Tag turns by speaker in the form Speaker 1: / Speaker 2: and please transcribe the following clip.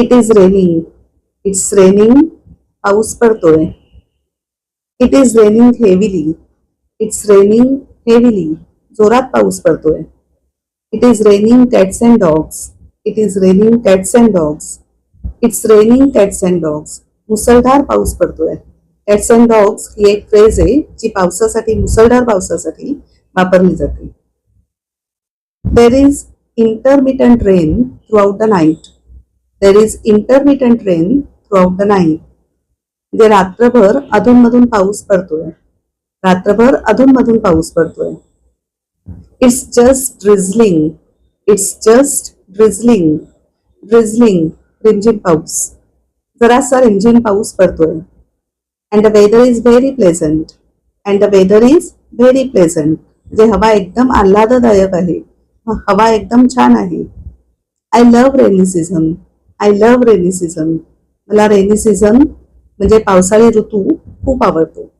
Speaker 1: It is raining it's raining पाऊस पडतोय it is raining heavily it's raining heavily जोरात पाऊस पडतोय it is raining cats and dogs it is raining cats and dogs it's raining cats and dogs मुसळधार पाऊस पडतोय cats and dogs ही एक phrase आहे जी पावसासाठी मुसळधार पावसासाठी वापरली there is intermittent rain throughout the night. There is intermittent rain throughout the night म्हणजे रात्रभर अधूनमधून पाऊस पडतोय. रात्रभर अधूनमधून पाऊस पडतोय. It's just drizzling it's just drizzling drizzling रिमझिम पाऊस. जरासा रिमझिम पाऊस पडतोय. And the weather is very pleasant and the weather is very pleasant जे हवा एकदम आल्हाददायक आहे. हवा एकदम छान आहे. I love rainy season I love rainy season मला रेनी सीझन म्हणजे पावसाळी ऋतू खूप आवडतो.